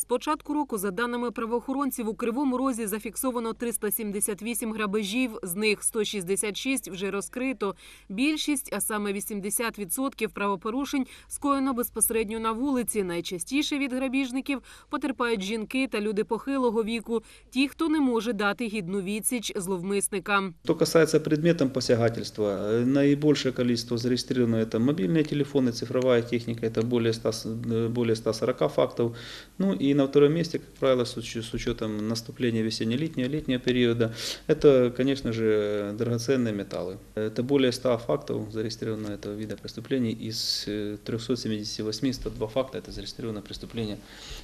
З початку року, за даними правоохоронців, у Кривому Розі зафіксовано 378 грабежів, з них 166 вже розкрито. Більшість, а саме 80% правопорушень, скоєно безпосередньо на вулиці. Найчастіше від грабіжників потерпають жінки та люди похилого віку, ті, хто не може дати гідну відсіч зловмисникам. Что касается предметом посягательства, э, наибольшее количество зарегистрировано это мобильные телефоны, цифровая техника, это более, 100, с- э, более 140 фактов. Ну и на втором месте, как правило, с уч- с учетом наступления весенне-летнего летнего периода, это, конечно же, драгоценные металлы. Это более 100 фактов зарегистрировано этого вида преступлений. Из э, 378 102 факта это зарегистрировано преступления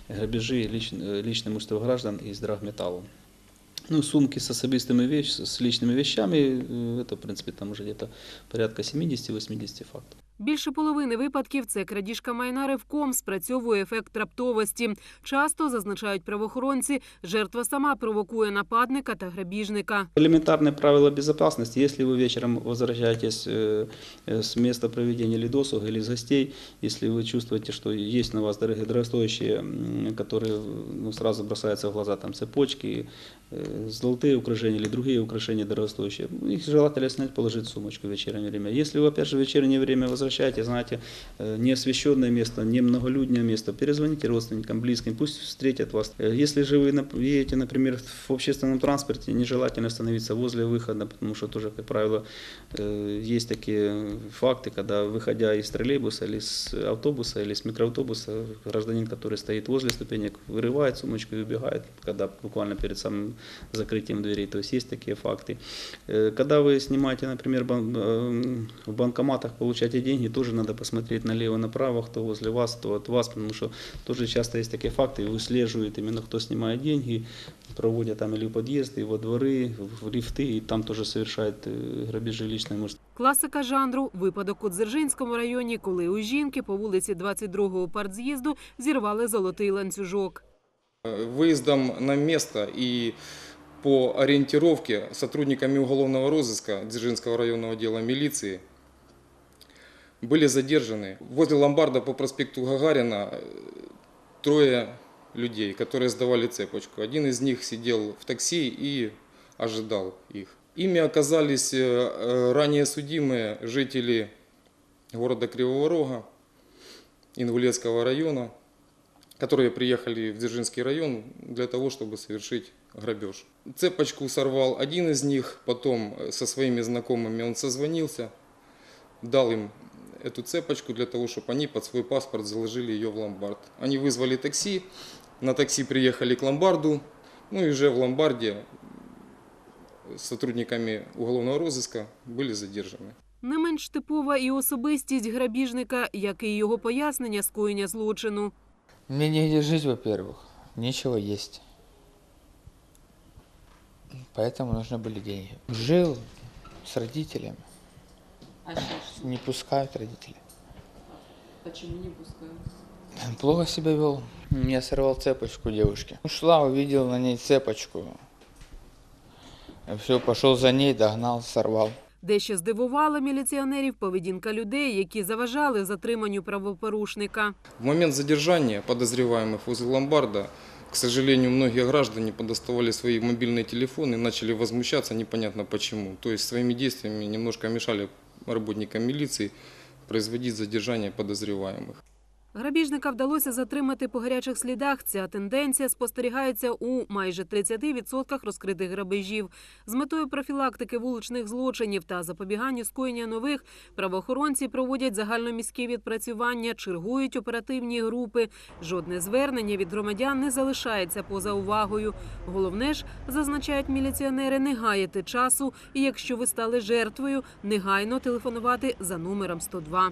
грабежи лич- э, личного имущества граждан из драгметаллов. Ну, сумки с особистыми вещ, с личными вещами, э, это, в принципе, там уже где-то порядка 70-80 фактов. Більше половини випадків це крадіжка майна ривком, спрацьовує ефект раптовості. Часто, зазначають правоохоронці, жертва сама провокує нападника та грабіжника. Элементарное правило безопасности, если вы вечером возвращаетесь э, э, с места проведения или досуга, или с гостей, если вы чувствуете, что есть на вас дорогие, дорогостоящие, м, которые ну, сразу бросаются в глаза, там цепочки, э, золотые украшения или другие украшения дорогостоящие, их желательно снять, положить в сумочку в вечернее время. Если вы, опять же, в вечернее время возвращаетесь, знаете, э, неосвещенное место, не многолюдное место, перезвоните родственникам, близким, пусть встретят вас. Э, Если же вы едете, например, в общественном транспорте, нежелательно становиться возле выхода, потому что тоже, как правило, э, есть такие факты, когда, выходя из троллейбуса или с автобуса или с микроавтобуса, гражданин, который стоит возле ступенек, вырывает сумочку и убегает, когда буквально перед самым закрытием дверей. То есть есть такие факты. Когда вы снимаете, например, в банкоматах, получаете деньги, тоже надо посмотреть налево-направо, кто возле вас, кто от вас, потому что тоже часто есть такие факты, и выслеживают именно кто снимает деньги, проводят там или в подъезды, и во дворы, в лифты, и там тоже совершает э, грабежи личной имущества. Класика жанру випадок у Дзержинському районі, коли у жінки по вулиці 22-го партз'їзду зірвали золотий ланцюжок. Выездом на место и по ориентировке сотрудниками уголовного розыска Дзержинского районного отдела милиции Были задержаны возле ломбарда по проспекту Гагарина э, трое людей, которые сдавали цепочку. Один из них сидел в такси и ожидал их. Ими оказались э, э, ранее судимые жители города Кривого Рога, Ингулецкого района, которые приехали в Дзержинский район для того, чтобы совершить грабеж. Цепочку сорвал один из них, потом со своими знакомыми он созвонился, дал им эту цепочку для того, чтобы они под свой паспорт заложили ее в ломбард. Они вызвали такси, на такси приехали к ломбарду, ну и уже в ломбарде с сотрудниками уголовного розыска были задержаны. Не менш типова і особистість грабіжника, як і його пояснення скоєння злочину. Мне негде жить, во-первых. Нечего есть. Поэтому нужны были деньги. Жил с родителями. А сейчас Не пускают родители. почему не пускают? Плохо себя вел. Я сорвал цепочку девушки. Ушла, увидел на ней цепочку. Все, пошел за ней, догнал, сорвал. Дещо здивувала міліціонерів поведінка людей, які заважали затриманню правопорушника. В момент задержания подозреваемых возле ломбарда, к сожалению, многие граждане подоставали свои мобильные телефоны и начали возмущаться непонятно почему. То есть своими действиями немножко мешали работникам милиции производить задержание подозреваемых. Грабіжника вдалося затримати по гарячих слідах. Ця тенденція спостерігається у майже 30% розкритих грабежів. З метою профілактики вуличних злочинів та запобіганню скоєння нових правоохоронці проводять загальноміські відпрацювання, чергують оперативні групи. Жодне звернення від громадян не залишається поза увагою. Головне ж, зазначають міліціонери, не гаяти часу. І якщо ви стали жертвою, негайно телефонувати за номером 102.